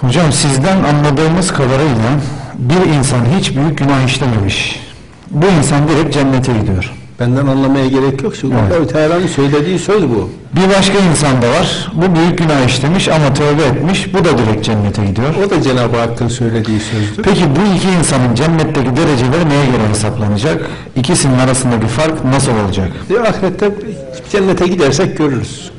Hocam sizden anladığımız kadarıyla bir insan hiç büyük günah işlememiş. Bu insan direkt cennete gidiyor. Benden anlamaya gerek yok. Çünkü Evet. Allah-u Teala'nın söylediği söz bu. Bir başka insan da var. Bu büyük günah işlemiş ama tövbe etmiş. Bu da direkt cennete gidiyor. O da Cenab-ı Hakk'ın söylediği sözdür. Peki bu iki insanın cennetteki dereceleri neye göre hesaplanacak? İkisinin arasındaki fark nasıl olacak? E, ahirette cennete gidersek görürüz.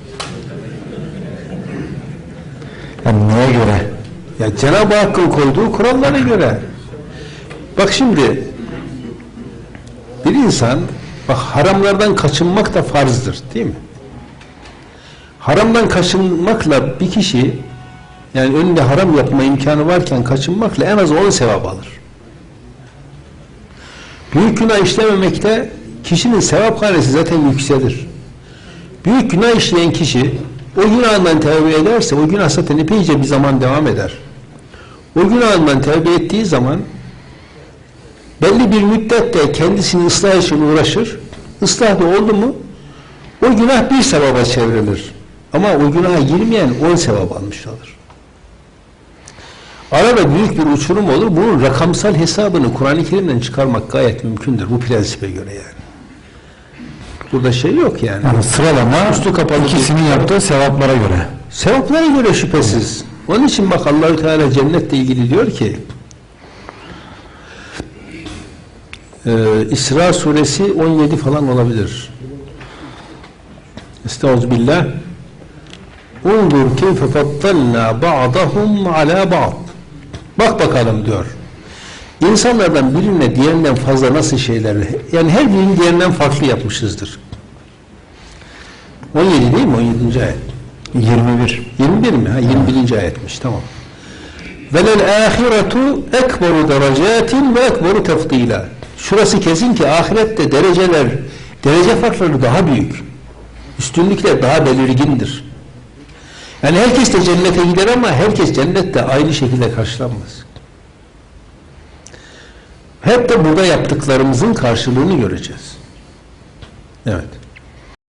Yani neye göre? Ya Cenab-ı Hakk'ın koyduğu kurallara göre. Bak şimdi bir insan bak haramlardan kaçınmak da farzdır değil mi? Haramdan kaçınmakla bir kişi yani önünde haram yapma imkanı varken kaçınmakla en az 10 sevap alır. Büyük günah işlememekte kişinin sevap hanesi zaten yükselir. Büyük günah işleyen kişi o günahından tevbe ederse o günah zaten epeyce bir zaman devam eder. O günahından tevbe ettiği zaman belli bir müddette kendisini ıslah için uğraşır. Islah da oldu mu o günah bir sevaba çevrilir. Ama o günaha girmeyen on sevap almış olur. Arada büyük bir uçurum olur. Bunun rakamsal hesabını Kur'an-ı Kerim'den çıkarmak gayet mümkündür. Bu prensibe göre yani. Burada şey yok yani. Yani sıralama Üstü kapalı ikisinin yaptığı sevaplara göre. Sevaplara göre şüphesiz. Onun için bak Allahü Teala cennetle ilgili diyor ki e, İsra suresi 17 falan olabilir. Estağfirullah. Undur keyfe fattalna ba'dahum ala ba'd. Bak bakalım diyor. İnsanlardan birine diğerinden fazla nasıl şeyler yani her birinin diğerinden farklı yapmışızdır. 17 değil mi? 17. ayet. 21. 21 mi? Ha, 21. ayetmiş. Tamam. Velel ahiretu ekberu derecatin ve ekberu tefdila. Şurası kesin ki ahirette dereceler, derece farkları daha büyük. Üstünlükler daha belirgindir. Yani herkes de cennete gider ama herkes cennette aynı şekilde karşılanmaz. Hep de burada yaptıklarımızın karşılığını göreceğiz. Evet.